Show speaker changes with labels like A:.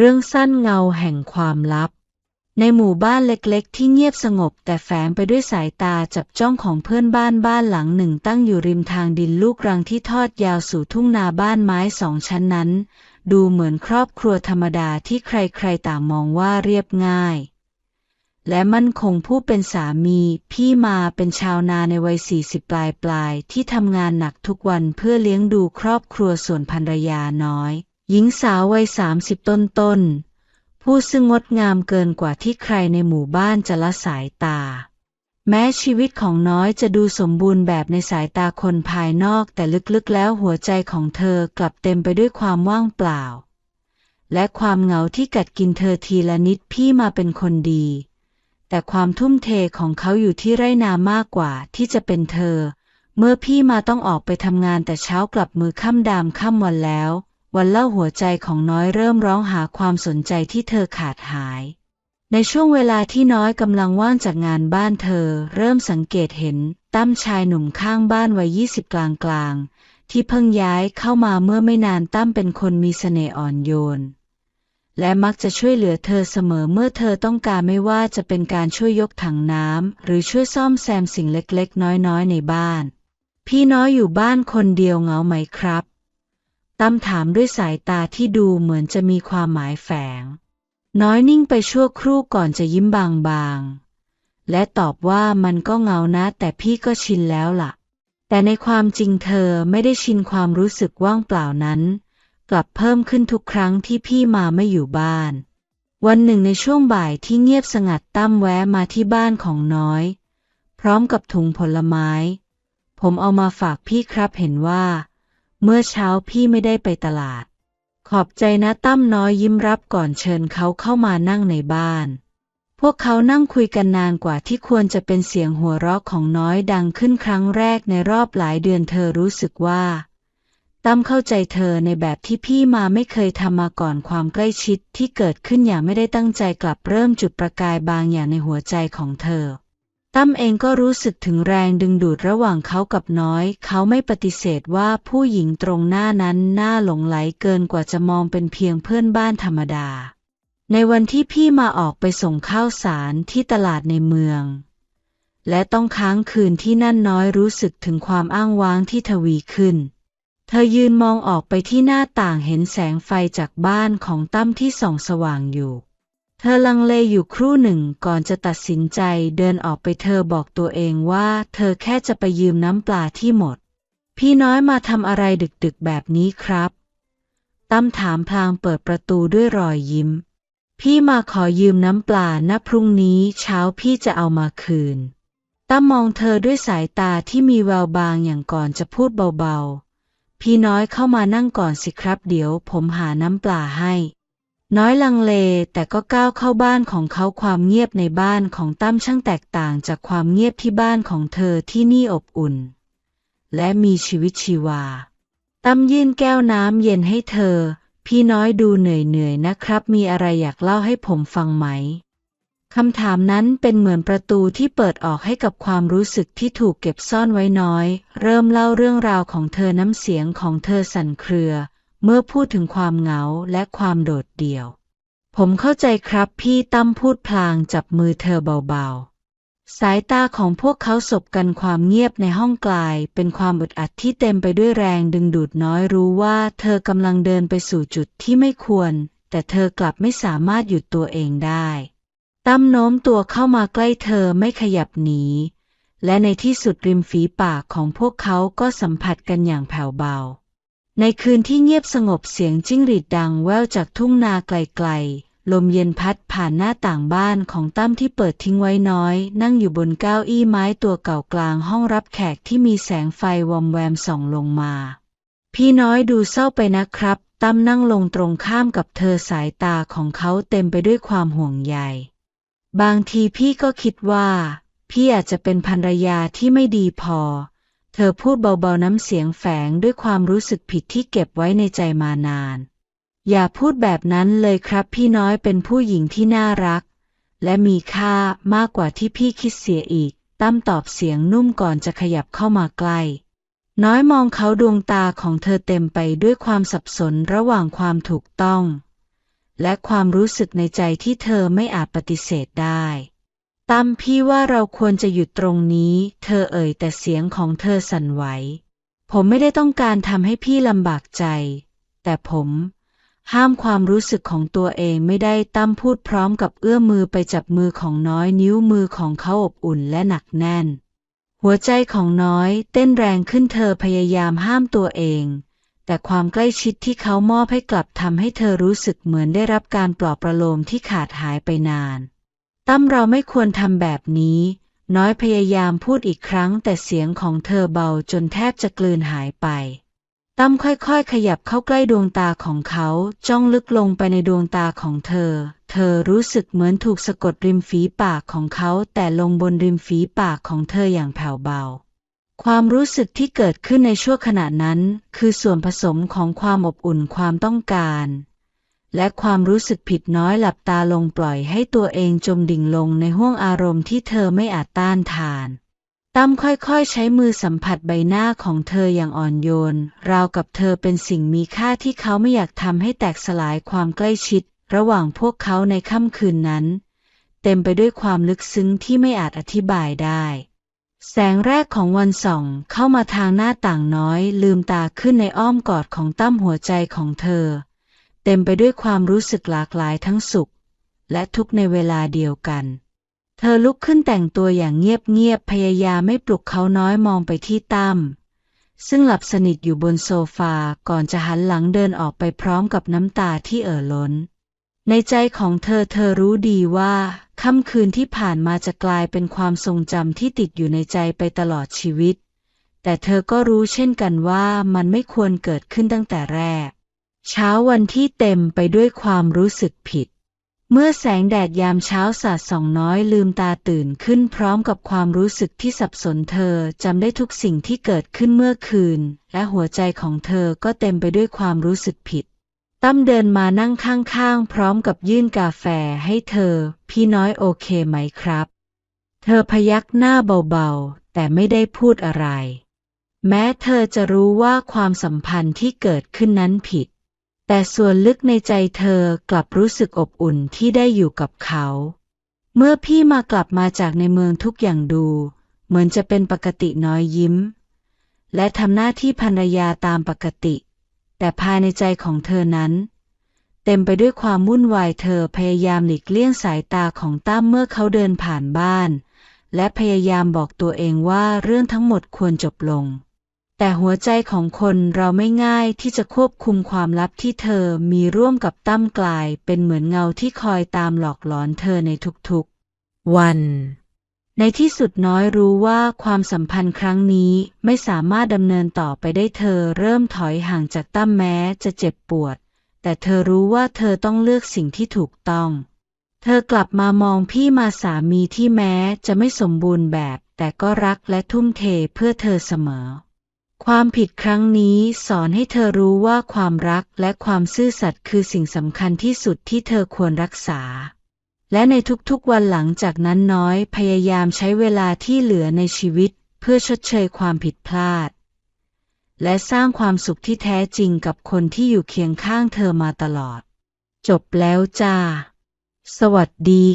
A: เรื่องสั้นเงาแห่งความลับ ในหมู่บ้านเล็กๆ ที่เงียบสงบแต่แฝงไปด้วยสายตาจับจ้องของเพื่อนบ้านบ้านหลังหนึ่งตั้งอยู่ริมทางดินลูกรังที่ทอดยาวสู่ทุ่งนาบ้านไม้สองชั้นนั้น ดูเหมือนครอบครัวธรรมดาที่ใครๆต่างมองว่าเรียบง่ายและมั่นคงผู้เป็นสามีพี่มาเป็นชาวนาในวัยสี่สิบปลายปลายๆที่ทำงานหนักทุกวันเพื่อเลี้ยงดูครอบครัวส่วนภรรยาน้อย หญิงสาววัยสามสิบต้นต้นๆผู้ซึ่งงดงามเกินกว่าที่ใครในหมู่บ้านจะละสายตา แม้ชีวิตของน้อยจะดูสมบูรณ์แบบในสายตาคนภายนอกแต่ลึกๆแล้วหัวใจของเธอกลับเต็มไปด้วยความว่างเปล่า และความเหงาที่กัดกินเธอทีละนิดพี่มาเป็นคนดี แต่ความทุ่มเทของเขาอยู่ที่ไรนามากกว่าที่จะเป็นเธอ เมื่อพี่มาต้องออกไปทำงานแต่เช้ากลับมือค่ำดามค่ำวันแล้ว วันเล่าหัวใจของน้อยเริ่มร้องหาความสนใจที่เธอขาดหาย ในช่วงเวลาที่น้อยกำลังว่างจากงานบ้านเธอ เริ่มสังเกตเห็นตั้มชายหนุ่มข้างบ้านวัยยี่สิบกลางกลางๆที่เพิ่งย้ายเข้ามาเมื่อไม่นานตั้มเป็นคนมีเสน่ห์อ่อนโยน และมักจะช่วยเหลือเธอเสมอเมื่อเธอต้องการไม่ว่าจะเป็นการช่วยยกถังน้ำหรือช่วยซ่อมแซมสิ่งเล็กๆ น้อยๆ ในบ้าน พี่น้อยอยู่บ้านคนเดียวเหงาไหมครับ ตั้มถามด้วยสายตาที่ดูเหมือนจะมีความหมายแฝง น้อยนิ่งไปชั่วครู่ก่อนจะยิ้มบางๆ และตอบว่ามันก็เหงานะ แต่พี่ก็ชินแล้วล่ะ แต่ในความจริงเธอไม่ได้ชินความรู้สึกว่างเปล่านั้น กลับเพิ่มขึ้นทุกครั้งที่พี่มาไม่อยู่บ้าน วันหนึ่งในช่วงบ่ายที่เงียบสงัดตั้มแวะมาที่บ้านของน้อย พร้อมกับถุงผลไม้ ผมเอามาฝากพี่ครับเห็นว่า เมื่อเช้าพี่ไม่ได้ไปตลาด ขอบใจนะตั้มน้อยยิ้มรับก่อนเชิญเขาเข้ามานั่งในบ้าน พวกเขานั่งคุยกันนานกว่าที่ควรจะเป็นเสียงหัวเราะของน้อยดังขึ้นครั้งแรกในรอบหลายเดือนเธอรู้สึกว่า ตั้มเข้าใจเธอในแบบที่พี่มาไม่เคยทำมาก่อนความใกล้ชิดที่เกิดขึ้นอย่างไม่ได้ตั้งใจกลับเริ่มจุดประกายบางอย่างในหัวใจของเธอ ตั้มเองก็รู้สึกถึงแรงดึงดูดระหว่างเขากับน้อย เขาไม่ปฏิเสธว่าผู้หญิงตรงหน้านั้นน่าหลงไหลเกินกว่าจะมองเป็นเพียงเพื่อนบ้านธรรมดา ในวันที่พี่มาออกไปส่งข้าวสารที่ตลาดในเมือง และต้องค้างคืนที่นั่นน้อยรู้สึกถึงความอ้างว้างที่ทวีขึ้น เธอยืนมองออกไปที่หน้าต่างเห็นแสงไฟจากบ้านของตั้มที่ส่องสว่างอยู่ เธอลังเลอยู่ครู่หนึ่งก่อนจะตัดสินใจเดินออกไปเธอบอกตัวเองว่า เธอแค่จะไปยืมน้ำปลาที่หมด พี่น้อยมาทำอะไรดึกๆแบบนี้ครับตั้มถามพลางเปิดประตูด้วยรอยยิ้ม พี่มาขอยืมน้ำปลานะพรุ่งนี้เช้าพี่จะเอามาคืนตั้มมองเธอด้วยสายตาที่มีแววบางอย่างก่อนจะพูดเบาๆ พี่น้อยเข้ามานั่งก่อนสิครับเดี๋ยวผมหาน้ำปลาให้ น้อยลังเลแต่ก็ก้าวเข้าบ้านของเขาความเงียบในบ้านของตั้มช่างแตกต่างจากความเงียบที่บ้านของเธอที่นี่อบอุ่น และมีชีวิตชีวา ตั้มยื่นแก้วน้ำเย็นให้เธอ พี่น้อยดูเหนื่อยๆนะครับ มีอะไรอยากเล่าให้ผมฟังไหมคำถามนั้นเป็นเหมือนประตูที่เปิดออกให้กับความรู้สึกที่ถูกเก็บซ่อนไว้น้อย เริ่มเล่าเรื่องราวของเธอน้ำเสียงของเธอสั่นเครือ เมื่อพูดถึงความเหงาและความโดดเดี่ยว ผมเข้าใจครับพี่ตั้มพูดพลางจับมือเธอเบาๆ สายตาของพวกเขาสบกันความเงียบในห้องกลาย เป็นความอึดอัดที่เต็มไปด้วยแรงดึงดูดน้อยรู้ว่าเธอกำลังเดินไปสู่จุดที่ไม่ควร แต่เธอกลับไม่สามารถหยุดตัวเองได้ตั้มโน้มตัวเข้ามาใกล้เธอไม่ขยับหนีและในที่สุดริมฝีปากของพวกเขาก็สัมผัสกันอย่างแผ่วเบา ในคืนที่เงียบสงบเสียงจิ้งหรีดดังแว่วจากทุ่งนาไกลๆ ลมเย็นพัดผ่านหน้าต่างบ้านของตั้มที่เปิดทิ้งไว้น้อย นั่งอยู่บนเก้าอี้ไม้ตัวเก่ากลางห้องรับแขกที่มีแสงไฟวอมแวมส่องลงมา พี่น้อยดูเศร้าไปนะครับตั้มนั่งลงตรงข้ามกับเธอสายตาของเขาเต็มไปด้วยความห่วงใย บางทีพี่ก็คิดว่า พี่อาจจะเป็นภรรยาที่ไม่ดีพอ ธอพูดเบาๆน้ำเสียงแฝงด้วยความรู้สึกผิดที่เก็บไว้ในใจมานาน อย่าพูดแบบนั้นเลยครับพี่น้อยเป็นผู้หญิงที่น่ารัก และมีค่ามากกว่าที่พี่คิดเสียอีก ตั้มตอบเสียงนุ่มก่อนจะขยับเข้ามาใกล้ น้อยมองเขาดวงตาของเธอเต็มไปด้วยความสับสนระหว่างความถูกต้อง และความรู้สึกในใจที่เธอไม่อาจปฏิเสธได้ ตั้มพี่ว่าเราควรจะหยุดตรงนี้ เธอเอ่ยแต่เสียงของเธอสั่นไหว ผมไม่ได้ต้องการทำให้พี่ลำบากใจ แต่ผมห้ามความรู้สึกของตัวเองไม่ได้ตั้มพูดพร้อมกับเอื้อมมือไปจับมือของน้อยนิ้วมือของเขาอบอุ่นและหนักแน่น หัวใจของน้อยเต้นแรงขึ้นเธอพยายามห้ามตัวเอง แต่ความใกล้ชิดที่เขามอบให้กลับทำให้เธอรู้สึกเหมือนได้รับการปลอบประโลมที่ขาดหายไปนาน ตั้มเราไม่ควรทำแบบนี้ น้อยพยายามพูดอีกครั้งแต่เสียงของเธอเบาจนแทบจะกลืนหายไป ตั้มค่อยๆ ขยับเข้าใกล้ดวงตาของเขาจ้องลึกลงไปในดวงตาของเธอ เธอรู้สึกเหมือนถูกสะกดริมฝีปากของเขาแต่ลงบนริมฝีปากของเธออย่างแผ่วเบาความรู้สึกที่เกิดขึ้นในชั่วขณะนั้น คือส่วนผสมของความอบอุ่นความต้องการ และความรู้สึกผิดน้อยหลับตาลงปล่อยให้ตัวเองจมดิ่งลงในห้วงอารมณ์ที่เธอไม่อาจต้านทาน ตั้มค่อยๆ ใช้มือสัมผัสใบหน้าของเธออย่างอ่อนโยน ราวกับเธอเป็นสิ่งมีค่าที่เขาไม่อยากทำให้แตกสลายความใกล้ชิด ระหว่างพวกเขาในค่ำคืนนั้น เต็มไปด้วยความลึกซึ้งที่ไม่อาจอธิบายได้แสงแรกของวันส่องเข้ามาทางหน้าต่างน้อย ลืมตาขึ้นในอ้อมกอดของตั้มหัวใจของเธอ เต็มไปด้วยความรู้สึกหลากหลายทั้งสุข และทุกข์ในเวลาเดียวกัน เธอลุกขึ้นแต่งตัวอย่างเงียบๆพยายามไม่ปลุกเขาน้อยมองไปที่ตั้มซึ่งหลับสนิทอยู่บนโซฟาก่อนจะหันหลังเดินออกไปพร้อมกับน้ำตาที่เอ่อล้น ในใจของเธอเธอรู้ดีว่าค่ำคืนที่ผ่านมาจะกลายเป็นความทรงจำที่ติดอยู่ในใจไปตลอดชีวิต แต่เธอก็รู้เช่นกันว่ามันไม่ควรเกิดขึ้นตั้งแต่แรก เช้าวันที่เต็มไปด้วยความรู้สึกผิด เมื่อแสงแดดยามเช้าสาดส่องน้อยลืมตาตื่นขึ้นพร้อมกับความรู้สึกที่สับสนเธอจำได้ทุกสิ่งที่เกิดขึ้นเมื่อคืน และหัวใจของเธอก็เต็มไปด้วยความรู้สึกผิดตั้มเดินมานั่งข้างๆ พร้อมกับยื่นกาแฟให้เธอ พี่น้อยโอเคไหมครับ เธอพยักหน้าเบาๆ แต่ไม่ได้พูดอะไร แม้เธอจะรู้ว่าความสัมพันธ์ที่เกิดขึ้นนั้นผิด แต่ส่วนลึกในใจเธอกลับรู้สึกอบอุ่นที่ได้อยู่กับเขา เมื่อพี่มากลับมาจากในเมืองทุกอย่างดู เหมือนจะเป็นปกติน้อยยิ้ม และทำหน้าที่ภรรยาตามปกติ แต่ภายในใจของเธอนั้น เต็มไปด้วยความวุ่นวายเธอพยายามหลีกเลี่ยงสายตาของตั้มเมื่อเขาเดินผ่านบ้าน และพยายามบอกตัวเองว่าเรื่องทั้งหมดควรจบลง แต่หัวใจของคนเราไม่ง่ายที่จะควบคุมความลับที่เธอมีร่วมกับตั้มกลายเป็นเหมือนเงาที่คอยตามหลอกหลอนเธอในทุกๆ วัน ในที่สุดน้อยรู้ว่าความสัมพันธ์ครั้งนี้ไม่สามารถดำเนินต่อไปได้เธอเริ่มถอยห่างจากตั้มแม้จะเจ็บปวด แต่เธอรู้ว่าเธอต้องเลือกสิ่งที่ถูกต้อง เธอกลับมามองพี่มาสามีที่แม้จะไม่สมบูรณ์แบบ แต่ก็รักและทุ่มเทเพื่อเธอเสมอ ความผิดครั้งนี้สอนให้เธอรู้ว่าความรักและความซื่อสัตย์คือสิ่งสำคัญที่สุดที่เธอควรรักษา และในทุกๆวันหลังจากนั้นน้อยพยายามใช้เวลาที่เหลือในชีวิตเพื่อชดเชยความผิดพลาด และสร้างความสุขที่แท้จริงกับคนที่อยู่เคียงข้างเธอมาตลอด จบแล้วจ้า สวัสดี